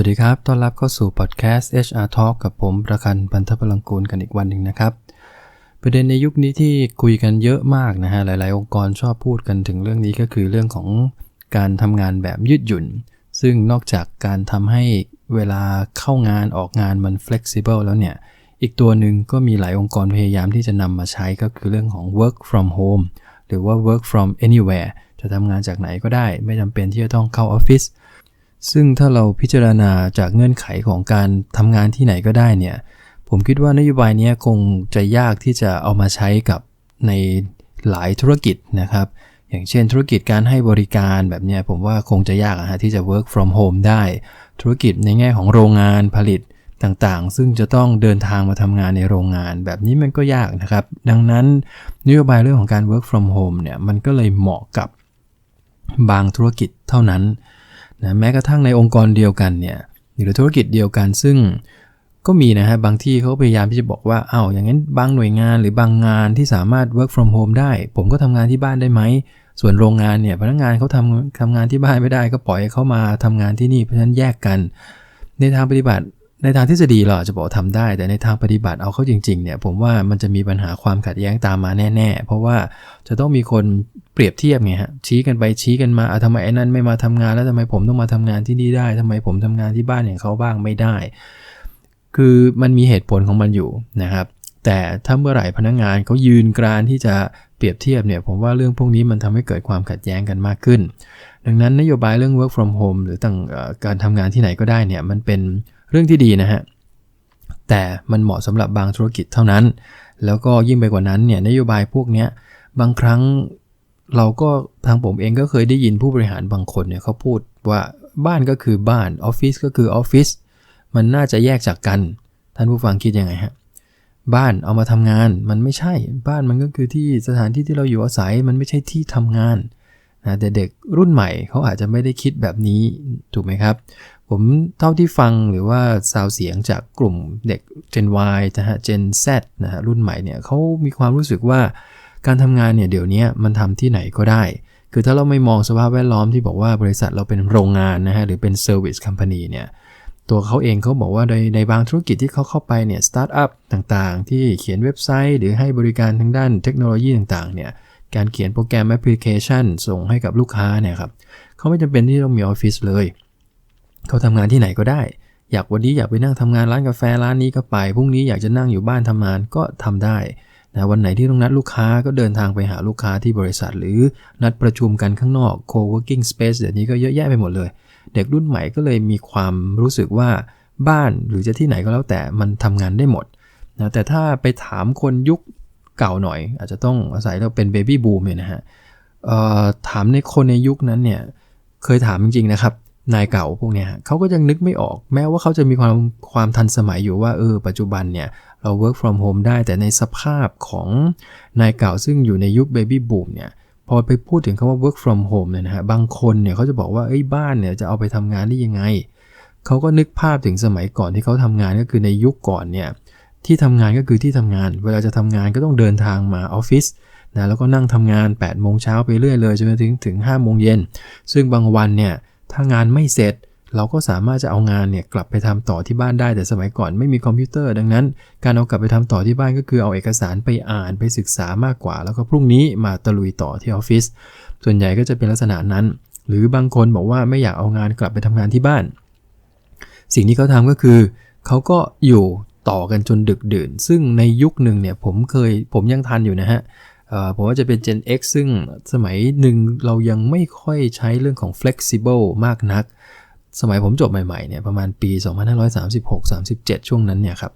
วัสดีครับ ต้อนรับเข้าสู่พอดแคสต์ HR Talk กับผมประคันพันธพลังกูลกันอีกวันหนึ่งนะครับ ประเด็นในยุคนี้ที่คุยกันเยอะมากนะฮะ หลาย ๆ องค์กรชอบพูดกันถึงเรื่องนี้ก็คือเรื่องของการทำงานแบบยืดหยุ่น ซึ่งนอกจากการทำให้เวลาเข้างานออกงานมัน flexible แล้วเนี่ย อีกตัวหนึ่งก็มีหลายองค์กรพยายามที่จะนำมาใช้ก็คือเรื่องของ work from home หรือว่า work from anywhere จะทำงานจากไหนก็ได้ ไม่จำเป็นที่จะต้องเข้าออฟฟิศ ซึ่งถ้าเราพิจารณาจากเงื่อนไขของการทำงานที่ไหนก็ได้เนี่ย ผมคิดว่านโยบายนี้คงจะยากที่จะเอามาใช้กับในหลายธุรกิจนะครับ อย่างเช่นธุรกิจการให้บริการแบบนี้ผมว่าคงจะยากนะฮะที่จะ work from home ได้ ธุรกิจในแง่ของโรงงานผลิตต่างๆ ซึ่งจะต้องเดินทางมาทำงานในโรงงาน แบบนี้มันก็ยากนะครับ ดังนั้นนโยบายเรื่องของการ work from home เนี่ยมันก็เลยเหมาะกับบางธุรกิจเท่านั้น นะแม้กระทั่งในองค์กรเดียวกันเนี่ยหรือธุรกิจเดียวกันซึ่งก็มีนะฮะบางที่เขาพยายามที่จะบอกว่าอ้าวอย่างนั้นบางหน่วยงานหรือบางงานที่สามารถ work from home ได้ ผมก็ทำงานที่บ้านได้ไหม ส่วนโรงงานเนี่ยพนักงานเขาทำทำงานที่บ้านไม่ได้ ก็ปล่อยเขามาทำงานที่นี่เพราะฉะนั้นแยกกัน ในทางปฏิบัติ ในทางทฤษฎีเราอาจจะบอกทำได้ แต่ในทางปฏิบัติเอาเข้าจริงๆเนี่ยผมว่ามันจะมีปัญหาความขัดแย้งตามมาแน่ๆ เพราะว่าจะต้องมีคนเปรียบเทียบไงฮะชี้กันไปชี้กันมาทำไมไอ้นั่นไม่มาทำงานแล้วทำไมผมต้องมาทำงานที่นี่ได้ทำไมผมทำงานที่บ้านอย่างเขาบ้างไม่ได้ คือมันมีเหตุผลของมันอยู่นะครับ แต่ถ้าเมื่อไหร่พนักงงานเขายืนกรานที่จะเปรียบเทียบเนี่ยผมว่าเรื่องพวกนี้มันทำให้เกิดความขัดแย้งกันมากขึ้น ดังนั้นนโยบายเรื่อง work from home หรือต่างการทำงานที่ไหนก็ได้เนี่ยมันเป็น เรื่องที่ดีนะฮะ แต่มันเหมาะสำหรับบางธุรกิจเท่านั้น แล้วก็ยิ่งไปกว่านั้นเนี่ยนโยบายพวกนี้บางครั้งเราก็ทางผมเองก็เคยได้ยินผู้บริหารบางคนเนี่ยเขาพูดว่าบ้านก็คือบ้านออฟฟิศก็คือออฟฟิศมันน่าจะแยกจากกัน ท่านผู้ฟังคิดยังไงฮะบ้านเอามาทำงานมันไม่ใช่บ้านมันก็คือที่สถานที่ที่เราอยู่อาศัยมันไม่ใช่ที่ทำงานนะแต่เด็กรุ่นใหม่เขาอาจจะไม่ได้คิดแบบนี้ถูกไหมครับ ผมเท่าที่ฟังหรือว่าซาวเสียงจากกลุ่มเด็ก Gen Y นะฮะ Gen Z นะฮะรุ่นใหม่เนี่ยเขามีความรู้สึกว่าการทำงานเนี่ยเดี๋ยวนี้มันทำที่ไหนก็ได้ คือถ้าเราไม่มองสภาพแวดล้อมที่บอกว่าบริษัทเราเป็นโรงงานนะฮะหรือเป็น Service Company เนี่ยตัวเขาเองเขาบอกว่าในในบางธุรกิจที่เขาเข้าไปเนี่ยสตาร์ทอัพต่างๆ ที่เขียนเว็บไซต์ หรือให้บริการทางด้านเทคโนโลยีต่างๆเนี่ยการเขียนโปรแกรมแอปพลิเคชัน ส่งให้กับลูกค้าเนี่ยครับเขาไม่จำเป็นที่ต้องมีออฟฟิศเลยเเขาทำงานที่ไหนก็ได้ อยากวันนี้อยากไปนั่งทำงานร้านกาแฟร้านนี้ก็ไปพรุ่งนี้อยากจะนั่งอยู่บ้านทำงานก็ทำได้นะวันไหนที่ต้องนัดลูกค้าก็เดินทางไปหาลูกค้าที่บริษัท หรือนัดประชุมกันข้างนอก co-working space เดี๋ยวนี้ก็เยอะแยะไปหมดเลย เด็กรุ่นใหม่ก็เลยมีความรู้สึกว่าบ้านหรือจะที่ไหนก็แล้วแต่มันทำงานได้หมดนะแต่ถ้าไปถามคนยุคเก่าหน่อย อาจจะต้องอาศัยเราเป็นเบบี้บูมเนี่ยนะฮะถามในคนในยุคนั้นเนี่ยเคยถามจริงๆนะครับ นายเก่าพวกเนี้ยเขาก็ยังนึกไม่ออก แม้ว่าเขาจะมีความความทันสมัยอยู่ว่าเออปัจจุบันเนี่ยเรา work from home ได้แต่ในสภาพของนายเก่าซึ่งอยู่ในยุค baby boom เนี่ยพอไปพูดถึงคำว่า work from home เนี่ยนะฮะบางคนเนี่ยเขาจะบอกว่าเอ้ยบ้านเนี่ยจะเอาไปทำงานได้ยังไงเขาก็นึกภาพถึงสมัยก่อนที่เขาทำงานก็คือในยุคก่อนเนี่ยที่ทำงานก็คือที่ทำงาน เวลาจะทำงานก็ต้องเดินทางมาออฟฟิศนะแล้วก็นั่งทำงาน8โมงเช้าไปเรื่อยเลยจนถึงถึง5โมงเย็นซึ่งบางวันเนี่ย ถ้างานไม่เสร็จเราก็สามารถจะเอางานเนี่ยกลับไปทำต่อที่บ้านได้แต่สมัยก่อนไม่มีคอมพิวเตอร์ดังนั้น การเอากลับไปทำต่อที่บ้านก็คือเอาเอกสารไปอ่านไปศึกษามากกว่า แล้วก็พรุ่งนี้มาตะลุยต่อที่ออฟฟิศส่วนใหญ่ก็จะเป็นลักษณะนั้น หรือบางคนบอกว่าไม่อยากเอางานกลับไปทำงานที่บ้าน สิ่งที่เขาทาก็คือเขาก็อยู่ต่อกันจนดึกดื่น ซึ่งในยุคหนึ่งเนี่ยผมเคยผมยังทันอยู่นะฮะ ผมว่าจะเป็น Gen X ซึ่งสมัยหนึ่งเรายังไม่ค่อยใช้เรื่องของ flexible มากนัก สมัยผมจบใหม่ๆเนี่ยประมาณปี 2536-37 ช่วงนั้นเนี่ยครับ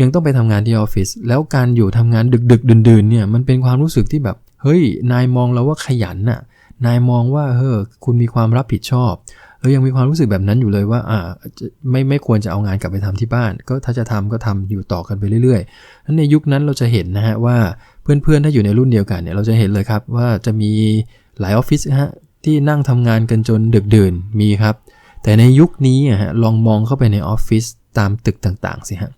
ยังต้องไปทำงานที่ออฟฟิศแล้วการอยู่ทำงานดึกๆ ดื่นๆเนี่ยมันเป็นความรู้สึกที่แบบเฮ้ย นายมองเราว่าขยันน่ะ นายมองว่าเฮ้อคุณมีความรับผิดชอบเรายังมีความรู้สึกแบบนั้นอยู่เลยว่าอ่าไม่ไม่ควรจะเอางานกลับไปทำที่บ้าน ก็ถ้าจะทำก็ทำอยู่ต่อกันไปเรื่อยๆนั้นในยุคนั้นเราจะเห็นนะฮะว่า เพื่อนๆ ถ้าอยู่ในรุ่นเดียวกันเนี่ยเราจะเห็นเลยครับว่าจะมีหลายออฟฟิศฮะที่นั่งทำงานกันจนดึกดื่นมีครับ แต่ในยุคนี้ฮะลองมองเข้าไปในออฟฟิศตามตึกต่างๆสิฮะ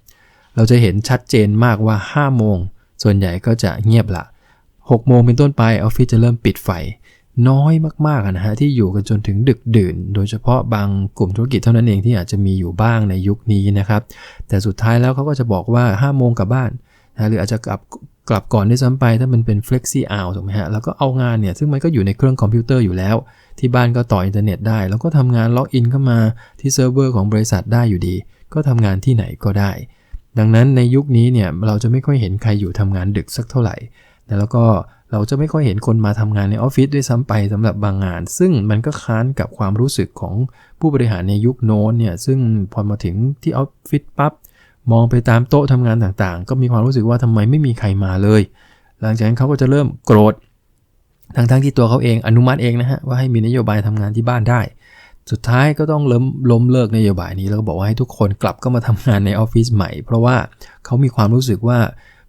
เราจะเห็นชัดเจนมากว่า 5 โมง ส่วนใหญ่ก็จะเงียบละ 6 โมงเป็นต้นไปออฟฟิศจะเริ่มปิดไฟ น้อยมากๆนะฮะที่อยู่กันจนถึงดึกดื่น โดยเฉพาะบางกลุ่มธุรกิจเท่านั้นเองที่อาจจะมีอยู่บ้างในยุคนี้นะครับ แต่สุดท้ายแล้วเขาก็จะบอกว่า5้าโมงกลับบ้านนะหรืออาจจะกลับ กลับก่อนด้วยซ้ำไปถ้ามันเป็น flexi hour ถูกไหมฮะ แล้วก็เอางานเนี่ย ซึ่งมันก็อยู่ในเครื่องคอมพิวเตอร์อยู่แล้ว ที่บ้านก็ต่ออินเทอร์เน็ตได้ แล้วก็ทำงานล็อกอินเข้ามาที่เซิร์ฟเวอร์ของบริษัทได้อยู่ดี ก็ทำงานที่ไหนก็ได้ ดังนั้นในยุคนี้เนี่ยเราจะไม่ค่อยเห็นใครอยู่ทำงานดึกสักเท่าไหร่ แล้วก็เราจะไม่ค่อยเห็นคนมาทำงานในออฟฟิศด้วยซ้ำไปสำหรับบางงาน ซึ่งมันก็ค้านกับความรู้สึกของผู้บริหารในยุคโน้นเนี่ยซึ่งพอมาถึงที่ออฟฟิศปั๊บ มองไปตามโต๊ะทำงานต่างๆ ก็มีความรู้สึกว่าทำไมไม่มีใครมาเลย หลังจากนั้นเขาก็จะเริ่มโกรธทั้งๆที่ตัวเขาเองอนุมัติเองนะฮะว่าให้มีนโยบายทำงานที่บ้านได้ สุดท้ายก็ต้องล้มล้มเลิกนโยบายนี้แล้วก็บอกว่าให้ทุกคนกลับก็มาทำงานในออฟฟิศใหม่ เพราะว่าเขามีความรู้สึกว่า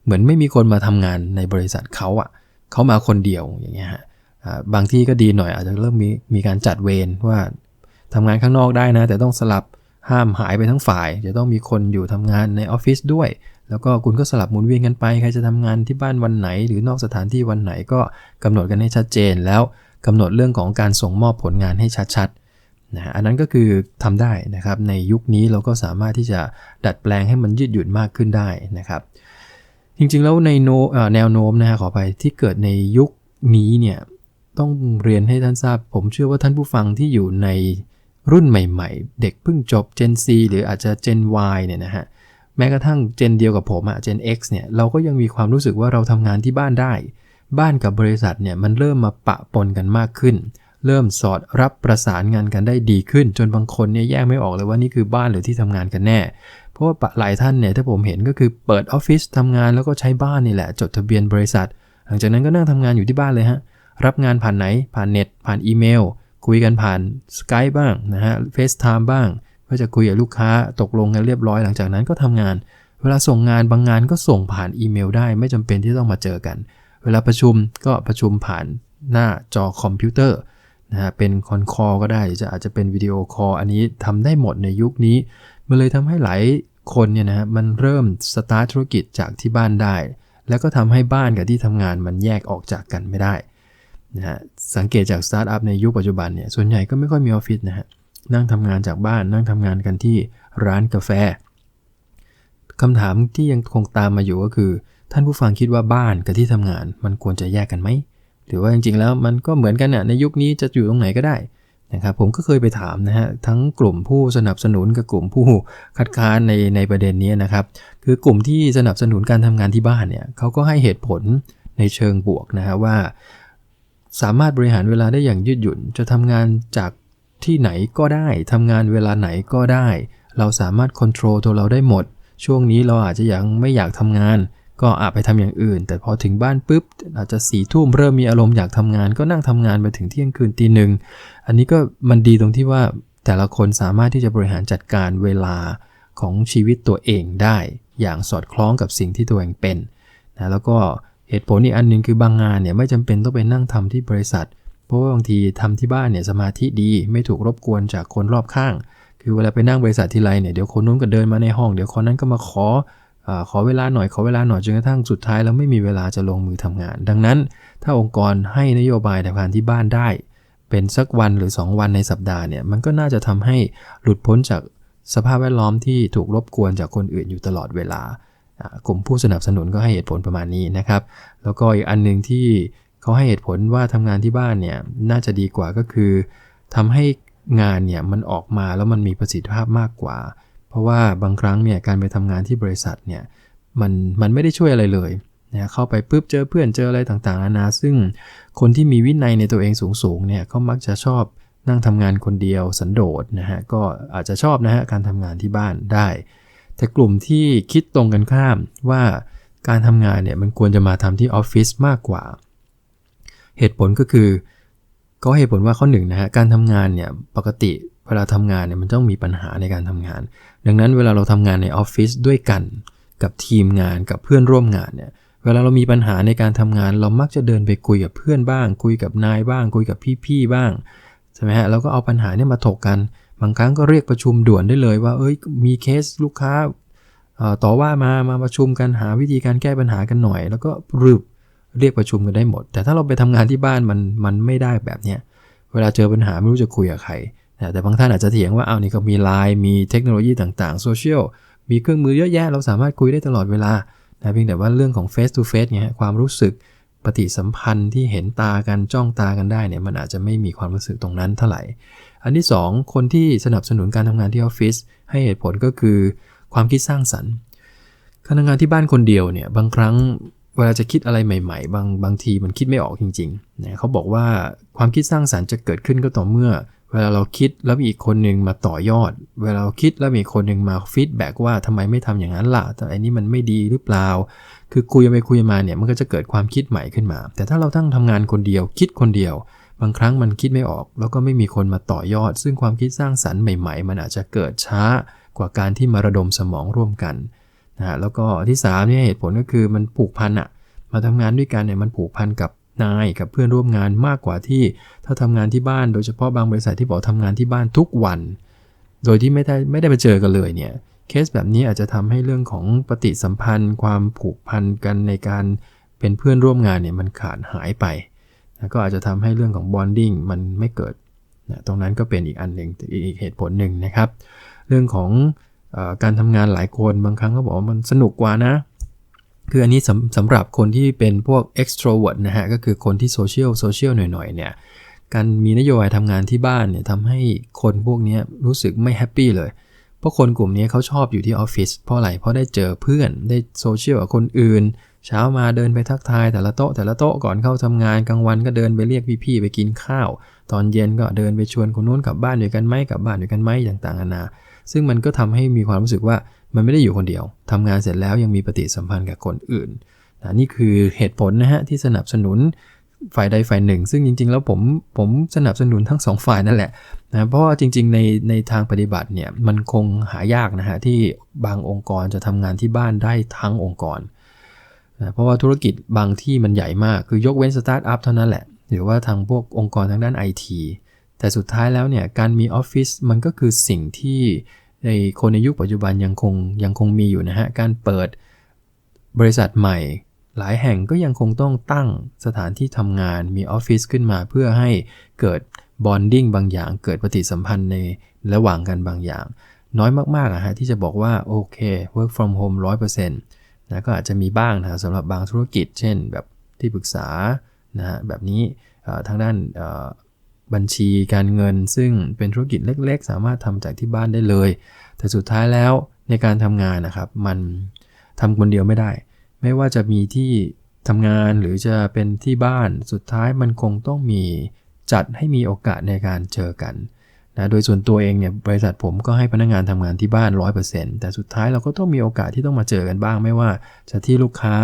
เหมือนไม่มีคนมาทำงานในบริษัทเขาอะ่ะเขามาคนเดียวอย่างเงี้ยฮะบางที่ก็ดีหน่อยอาจจะเริ่มมีมีการจัดเวรว่าทำงานข้างนอกได้นะ แต่ต้องสลับ ห้ามหายไปทั้งฝ่าย จะต้องมีคนอยู่ทำงานในออฟฟิศด้วย แล้วก็คุณก็สลับหมุนเวียนกันไป ใครจะทำงานที่บ้านวันไหน หรือนอกสถานที่วันไหนก็กำหนดกันให้ชัดเจน แล้วกำหนดเรื่องของการส่งมอบผลงานให้ชัดๆนะอันนั้นก็คือทำได้นะครับ ในยุคนี้เราก็สามารถที่จะดัดแปลงให้มันยืดหยุ่นมากขึ้นได้นะครับ จริงๆแล้วในโนแนวโน้มนะฮะขอไปที่เกิดในยุคนี้เนี่ยต้องเรียนให้ท่านทราบ ผมเชื่อว่าท่านผู้ฟังที่อยู่ใน รุ่นใหม่ๆ เด็กเพิ่งจบ Gen C หรืออาจจะ Gen Y เนี่ยนะฮะแม้กระทั่ง Gen เดียวกับผมอะ Gen X เนี่ยเราก็ยังมีความรู้สึกว่าเราทำงานที่บ้านได้ บ้านกับบริษัทเนี่ยมันเริ่มมาปะปนกันมากขึ้น เริ่มสอดรับประสานงานกันได้ดีขึ้น จนบางคนเนี่ยแยกไม่ออกเลยว่านี่คือบ้านหรือที่ทำงานกันแน่ เพราะว่าหลายท่านเนี่ยถ้าผมเห็นก็คือเปิดออฟฟิศทำงานแล้วก็ใช้บ้านนี่แหละ จดทะเบียนบริษัท หลังจากนั้นก็นั่งทำงานอยู่ที่บ้านเลยฮะรับงานผ่านไหนผ่านเน็ตผ่านอีเมล คุยกันผ่าน Skype บ้างนะฮะ FaceTime บ้างเพื่อจะคุยกับลูกค้าตกลงกันเรียบร้อยหลังจากนั้นก็ทำงาน เวลาส่งงานบางงานก็ส่งผ่านอีเมลได้ไม่จำเป็นที่ต้องมาเจอกัน เวลาประชุมก็ประชุมผ่านหน้าจอคอมพิวเตอร์นะฮะเป็นคอนคอก็ได้จะอาจจะเป็นวิดีโอคอลอันนี้ทำได้หมดในยุคนี้ มันเลยทำให้หลายคนเนี่ยนะฮะมันเริ่มสตาร์ทธุรกิจจากที่บ้านได้ แล้วก็ทำให้บ้านกับที่ทำงานมันแยกออกจากกันไม่ได้ นะฮะสังเกตจากสตาร์ทอัพในยุคปัจจุบันเนี่ยส่วนใหญ่ก็ไม่ค่อยมีออฟฟิศนะฮะนั่งทำงานจากบ้านนั่งทำงานกันที่ร้านกาแฟคำถามที่ยังคงตามมาอยู่ก็คือ ท่านผู้ฟังคิดว่าบ้านกับที่ทำงานมันควรจะแยกกันไหมหรือว่าจริงๆแล้วมันก็เหมือนกันน่ะในยุคนี้จะอยู่ตรงไหนก็ได้นะครับผมก็เคยไปถามนะฮะทั้งกลุ่มผู้สนับสนุนกับกลุ่มผู้คัดค้านในในประเด็นนี้นะครับ คือกลุ่มที่สนับสนุนการทำงานที่บ้านเนี่ยเขาก็ให้เหตุผลในเชิงบวกนะฮะว่า สามารถบริหารเวลาได้อย่างยืดหยุ่น จะทำงานจากที่ไหนก็ได้ทำงานเวลาไหนก็ได้ เราสามารถควบคุมตัวเราได้หมด ช่วงนี้เราอาจจะยังไม่อยากทำงาน ก็อาจไปทำอย่างอื่น แต่พอถึงบ้านปุ๊บ อาจจะสี่ทุ่มเริ่มมีอารมณ์อยากทำงาน ก็นั่งทำงานไปถึงเที่ยงคืนตีหนึ่งอันนี้ก็มันดีตรงที่ว่าแต่ละคนสามารถที่จะบริหารจัดการเวลาของชีวิตตัวเองได้ อย่างสอดคล้องกับสิ่งที่ตัวเองเป็นนะแล้วก็ เหตุผลอีกอันหนึ่งคือบางงานเนี่ยไม่จำเป็นต้องไปนั่งทำที่บริษัท เพราะว่าบางทีทำที่บ้านเนี่ยสมาธิดีไม่ถูกรบกวนจากคนรอบข้าง คือเวลาไปนั่งบริษัททีไรเนี่ยเดี๋ยวคนนู้นก็เดินมาในห้องเดี๋ยวคนนั้นก็มาขออขอเวลาหน่อยขอเวลาหน่อยจนกระทั่งสุดท้ายแล้วไม่มีเวลาจะลงมือทำงาน ดังนั้น ถ้าองค์กรให้นโยบายทำงานที่บ้านได้ เป็นสักวันหรือ 2 วันในสัปดาห์เนี่ยมันก็น่าจะทำให้หลุดพ้นจากสภาพแวดล้อมที่ถูกรบกวนจากคนอื่นอยู่ตลอดเวลา กลุ่มผู้สนับสนุนก็ให้เหตุผลประมาณนี้นะครับ แล้วก็อีกอันหนึ่งที่เขาให้เหตุผลว่าทำงานที่บ้านเนี่ยน่าจะดีกว่าก็คือทำให้งานเนี่ยมันออกมาแล้วมันมีประสิทธิภาพมากกว่า เพราะว่าบางครั้งเนี่ยการไปทำงานที่บริษัทเนี่ยมันมันไม่ได้ช่วยอะไรเลยนะเข้าไปปุ๊บเจอเพื่อนเจออะไรต่างๆนานาซึ่งคนที่มีวินัยในตัวเองสูงๆเนี่ยเขามักจะชอบนั่งทำงานคนเดียวสันโดษนะฮะก็อาจจะชอบนะฮะการทำงานที่บ้านได้ แต่กลุ่มที่คิดตรงกันข้ามว่าการทำงานเนี่ยมันควรจะมาทำที่ออฟฟิศมากกว่า เหตุผลก็คือก็เหตุผลว่าข้อหนึ่งนะฮะการทำงานเนี่ยปกติเวลาทำงานเนี่ยมันต้องมีปัญหาในการทำงาน ดังนั้นเวลาเราทำงานในออฟฟิศด้วยกัน กับทีมงานกับเพื่อนร่วมงานเนี่ยเวลาเรามีปัญหาในการทำงาน เรามักจะเดินไปคุยกับเพื่อนบ้าง คุยกับนายบ้าง คุยกับพี่ๆบ้างใช่ไหมฮะแล้วก็เอาปัญหาเนี่ยมาถกกัน บางครั้งก็เรียกประชุมด่วนได้เลยว่า เอ้ย มีเคสลูกค้าต่อว่ามา มาประชุมกันหาวิธีการแก้ปัญหากันหน่อย แล้วก็รึบเรียกประชุมกันได้หมด แต่ถ้าเราไปทำงานที่บ้านมันมันไม่ได้แบบเนี้ย เวลาเจอปัญหาไม่รู้จะคุยกับใคร แต่บางท่านอาจจะเถียงว่าเอานี่ก็มีไลน์มีเทคโนโลยีต่างๆโซเชียล มีเครื่องมือเยอะแยะ เราสามารถคุยได้ตลอดเวลาแต่เพียงแต่ว่าเรื่องของ face to face เนี่ยความรู้สึก ปฏิสัมพันธ์ที่เห็นตากันจ้องตากันได้เนี่ยมันอาจจะไม่มีความรู้สึกตรงนั้นเท่าไหร่ อันที่ 2 คนที่สนับสนุนการทำงานที่ออฟฟิศให้เหตุผลก็คือความคิดสร้างสรรค์การทำงานที่บ้านคนเดียวเนี่ยบางครั้งเวลาจะคิดอะไรใหม่ ๆ บางบางทีมันคิดไม่ออกจริงๆนะเขาบอกว่าความคิดสร้างสรรค์จะเกิดขึ้นก็ต่อเมื่อ เวลาเราคิดแล้วมีอีกคนหนึ่งมาต่อยอด เวลาเราคิดแล้วมีคนหนึ่งมาฟีดแบ็กว่าทำไมไม่ทำอย่างนั้นล่ะแต่อันนี้มันไม่ดีหรือเปล่า คือคุยไปคุยมาเนี่ยมันก็จะเกิดความคิดใหม่ขึ้นมา แต่ถ้าเราตั้งทำงานคนเดียว คิดคนเดียว บางครั้งมันคิดไม่ออก แล้วก็ไม่มีคนมาต่อยอด ซึ่งความคิดสร้างสรรค์ใหม่ ๆ มันอาจจะเกิดช้ากว่าการที่มาระดมสมองร่วมกันนะแล้วก็ที่3เนี่ยเหตุผลก็คือมันผูกพันอะมาทำงานด้วยกันเนี่ยมันผูกพันกับ นายกับเพื่อนร่วมงานมากกว่าที่ถ้าทำงานที่บ้าน โดยเฉพาะบางบริษัทที่บอกทำงานที่บ้านทุกวัน โดยที่ไม่ได้ไม่ได้ไปเจอกันเลยเนี่ยเคสแบบนี้อาจจะทำให้เรื่องของปฏิสัมพันธ์ ความผูกพันกันในการเป็นเพื่อนร่วมงานเนี่ยมันขาดหายไปนะก็อาจจะทำให้เรื่องของบอนดิ้งมันไม่เกิดนะตรงนั้นก็เป็นอีกอันหนึ่งอีกเหตุผลหนึ่งนะครับ เรื่องของอการทำงานหลายคนบางครั้งก็บอกว่ามันสนุกกว่านะ คืออันนี้สำสำหรับคนที่เป็นพวก extrovert นะฮะ ก็คือคนที่โซเชียลโซเชียลหน่อยๆเนี่ย การมีนโยบายทำงานที่บ้านเนี่ยทำให้คนพวกนี้รู้สึกไม่แฮปปี้เลย เพราะคนกลุ่มนี้เขาชอบอยู่ที่ออฟฟิศ เพราะอะไร เพราะได้เจอเพื่อน ได้โซเชียลกับคนอื่น เช้ามาเดินไปทักทายแต่ละโต๊ะแต่ละโต๊ะก่อนเข้าทำงานกลางวันก็เดินไปเรียกพี่ๆไปกินข้าว ตอนเย็นก็เดินไปชวนคนนู้นกลับบ้านด้วยกันไหมกลับบ้านด้วยกันไหมต่างๆนานา ซึ่งมันก็ทำให้มีความรู้สึกว่ามันไม่ได้อยู่คนเดียวทำงานเสร็จแล้วยังมีปฏิสัมพันธ์กับคนอื่นนะนี่คือเหตุผลนะฮะที่สนับสนุนฝ่ายใดฝ่ายหนึ่ง ซึ่งจริง ๆ แล้วผมผมสนับสนุนทั้งสองฝ่ายนั่นแหละนะเพราะว่าจริง ๆ ในในทางปฏิบัติเนี่ยมันคงหายากนะฮะที่บางองค์กรจะทำงานที่บ้านได้ทั้งองค์กรนะเพราะว่าธุรกิจบางที่มันใหญ่มากคือยกเว้นสตาร์ทอัพเท่านั้นแหละ หรือว่าทางพวกองค์กรทางด้านไอที แต่สุดท้ายแล้วเนี่ยการมีออฟฟิศมันก็คือสิ่งที่ในคนในยุคปัจจุบันยังคงยังคงมีอยู่นะฮะ การเปิดบริษัทใหม่ หลายแห่งก็ยังคงต้องตั้งสถานที่ทำงานมีออฟฟิศขึ้นมาเพื่อให้เกิดบอนดิ้งบางอย่าง เกิดปฏิสัมพันธ์ในระหว่างกันบางอย่าง น้อยมากๆอะฮะที่จะบอกว่า โอเค work from home 100%นะก็อาจจะมีบ้างนะสำหรับบางธุรกิจ เช่นแบบที่ปรึกษานะฮะแบบนี้ทางด้าน บัญชีการเงิน ซึ่งเป็นธุรกิจเล็ก ๆ สามารถทำจากที่บ้านได้เลย แต่สุดท้ายแล้วในการทำงานนะครับ มันทำคนเดียวไม่ได้ ไม่ว่าจะมีที่ทำงานหรือจะเป็นที่บ้านสุดท้ายมันคงต้องมีจัดให้มีโอกาสในการเจอกันนะโดยส่วนตัวเองเนี่ยบริษัทผมก็ให้พนักงานทำงานที่บ้าน 100%แต่สุดท้ายเราก็ต้องมีโอกาสที่ต้องมาเจอกันบ้าง ไม่ว่าจะที่ลูกค้า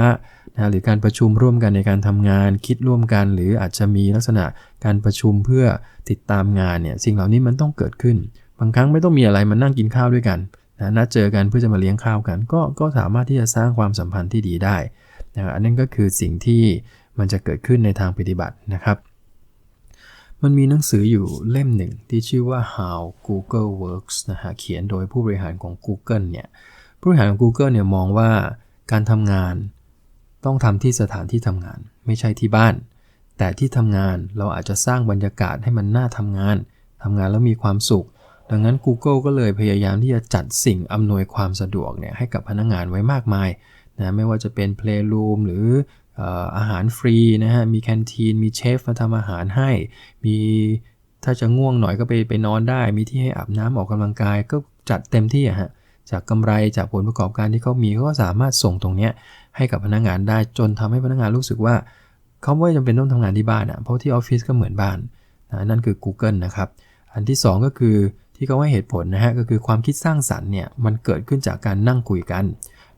นะหรือการประชุมร่วมกันในการทำงาน คิดร่วมกัน หรืออาจจะมีลักษณะ การประชุมเพื่อติดตามงานเนี่ยสิ่งเหล่านี้มันต้องเกิดขึ้น บางครั้งไม่ต้องมีอะไรมานั่งกินข้าวด้วยกันนะนัดเจอกันเพื่อจะมาเลี้ยงข้าวกัน ก็ก็สามารถที่จะสร้างความสัมพันธ์ที่ดีได้นะอันนั้นก็คือสิ่งที่มันจะเกิดขึ้นในทางปฏิบัตินะครับ มันมีหนังสืออยู่เล่มหนึ่งที่ชื่อว่า How Google Works นะฮะเขียนโดยผู้บริหารของ Google เนี่ยผู้บริหารของ Google เนี่ยมองว่าการทำงานต้องทำที่สถานที่ทำงาน ไม่ใช่ที่บ้าน แต่ที่ทำงานเราอาจจะสร้างบรรยากาศให้มันน่าทำงานทำงานแล้วมีความสุข ดังนั้น Google ก็เลยพยายามที่จะจัดสิ่งอำนวยความสะดวกเนี่ยให้กับพนักงงานไว้มากมายนะไม่ว่าจะเป็น Playroom หรืออาหารฟรีนะฮะ มีแคนทีน มีเชฟมาทำอาหารให้ มีถ้าจะง่วงหน่อยก็ไปไปนอนได้ มีที่ให้อาบน้ำออกกำลังกาย ก็จัดเต็มที่อะฮะ จากกำไรจากผลประกอบการที่เขามีเขาก็สามารถส่งตรงเนี้ยให้กับพนักงานได้จนทำให้พนักงานรู้สึกว่า เขาไม่จำเป็นต้องทำงานที่บ้านอะเพราะที่ออฟฟิศก็เหมือนบ้านนะนั่นคือ Google นะครับ อันที่ 2 ก็คือที่เขาให้เหตุผลนะฮะก็คือความคิดสร้างสรรค์เนี่ยมันเกิดขึ้นจากการนั่งคุยกัน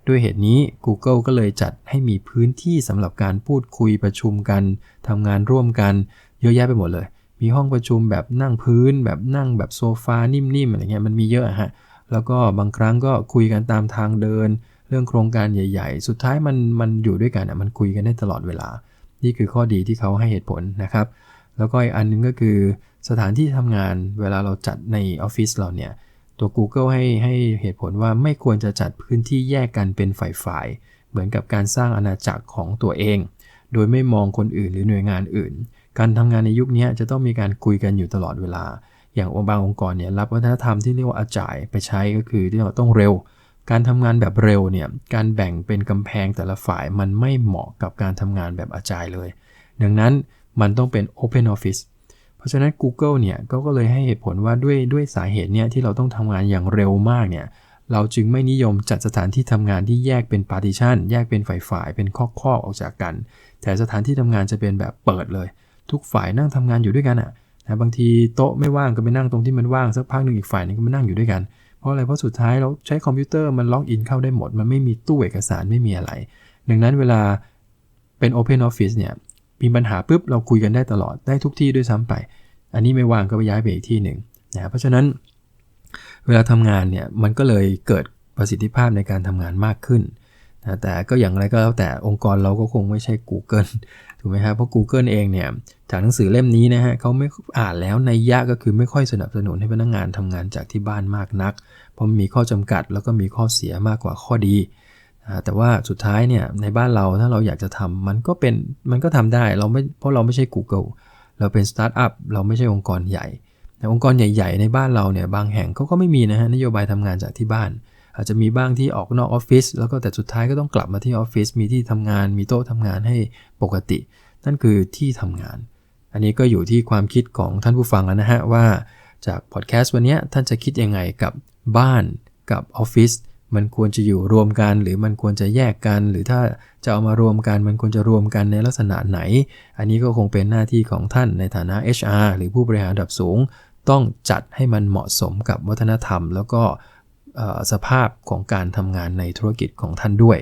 ด้วยเหตุนี้ Google ก็เลยจัดให้มีพื้นที่สำหรับการพูดคุยประชุมกันทำงานร่วมกันเยอะแยะไปหมดเลย มีห้องประชุมแบบนั่งพื้น แบบนั่งแบบโซฟานิ่มๆอะไรเงี้ยมันมีเยอะฮะแล้วก็บางครั้งก็คุยกันตามทางเดิน เรื่องโครงการใหญ่ ๆ สุดท้ายมันมันอยู่ด้วยกันอะมันคุยกันได้ตลอดเวลา นี่คือข้อดีที่เขาให้เหตุผลนะครับ แล้วก็อีกอันนึงก็คือสถานที่ทำงานเวลาเราจัดในออฟฟิศเราเนี่ย ตัว Google ให้ให้เหตุผลว่าไม่ควรจะจัดพื้นที่แยกกันเป็นฝ่ายๆเหมือนกับการสร้างอาณาจักรของตัวเอง โดยไม่มองคนอื่นหรือหน่วยงานอื่น การทำงานในยุคนี้จะต้องมีการคุยกันอยู่ตลอดเวลา อย่างบางองค์กรเนี่ยรับวัฒนธรรมที่เรียกว่าอาจายไปใช้ก็คือที่เราต้องเร็ว การทำงานแบบเร็วเนี่ยการแบ่งเป็นกำแพงแต่ละฝ่ายมันไม่เหมาะกับการทำงานแบบอาจายเลย ดังนั้นมันต้องเป็น Open Office เพราะฉะนั้น Google เนี่ยก็ก็เลยให้เหตุผลว่าด้วยด้วยสาเหตุเนี่ยที่เราต้องทำงานอย่างเร็วมากเนี่ยเราจึงไม่นิยมจัดสถานที่ทำงานที่แยกเป็นปาร์ติชันแยกเป็นฝ่ายฝ่ายเป็นข้อข้อออกจากกัน แต่สถานที่ทำงานจะเป็นแบบเปิดเลย ทุกฝ่ายนั่งทำงานอยู่ด้วยกันอะนะบางทีโต๊ะไม่ว่างก็ไปนั่งตรงที่มันว่างสักพักหนึ่งอีกฝ่ายนึงก็มานั่งอยู่ด้วยกัน ราะอะไรเพราะสุดท้ายเราใช้คอมพิวเตอร์มันล็อกอินเข้าได้หมด มันไม่มีตู้เอกสารไม่มีอะไร ดังนั้นเวลาเป็น Open Office เนี่ยมีปัญหาปุ๊บเราคุยกันได้ตลอดได้ทุกที่ด้วยซ้ำไป อันนี้ไม่ว่างก็ไปย้ายไปอีกที่หนึ่งนะเพราะฉะนั้นเวลาทำงานเนี่ยมันก็เลยเกิดประสิทธิภาพในการทำงานมากขึ้น นะแต่ก็อย่างไรก็แล้วแต่องค์กรเราก็คงไม่ใช่ Google ถูกไหมครับเพราะ Google เองเนี่ยจากหนังสือเล่มนี้นะฮะเขาไม่อ่านแล้วในยะก็คือไม่ค่อยสนับสนุนให้พนักงงานทำงานจากที่บ้านมากนัก เพราะมีข้อจำกัดแล้วก็มีข้อเสียมากกว่าข้อดีแต่ว่าสุดท้ายเนี่ยในบ้านเราถ้าเราอยากจะทำมันก็เป็นมันก็ทำได้เราไม่เพราะเราไม่ใช่ Google เราเป็นสตาร์ทอัพเราไม่ใช่องค์กรใหญ่แต่องค์กรใหญ่ ๆ ในบ้านเราเนี่ยบางแห่งเขาก็ไม่มีนะฮะนโยบายทำงานจากที่บ้าน อาจจะมีบ้างที่ออกนอกออฟฟิศแล้วก็แต่สุดท้ายก็ต้องกลับมาที่ออฟฟิศมีที่ทำงาน มีโต๊ะทำงานให้ปกติ นั่นคือที่ทำงาน อันนี้ก็อยู่ที่ความคิดของท่านผู้ฟังแล้วนะฮะว่า จากพอดแคสต์วันนี้ท่านจะคิดยังไงกับบ้านกับออฟฟิศมันควรจะอยู่รวมกัน หรือมันควรจะแยกกัน หรือถ้าจะเอามารวมกันมันควรจะรวมกันในลักษณะไหน อันนี้ก็คงเป็นหน้าที่ของท่านในฐานะ HR หรือผู้บริหารระดับสูง ต้องจัดให้มันเหมาะสมกับวัฒนธรรม แล้วก็ สภาพของการทำงานในธุรกิจของท่านด้วย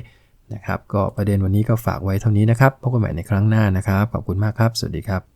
นะครับ ก็ประเด็นวันนี้ก็ฝากไว้เท่านี้นะครับพบกันใหม่ในครั้งหน้านะครับ ขอบคุณมากครับ สวัสดีครับ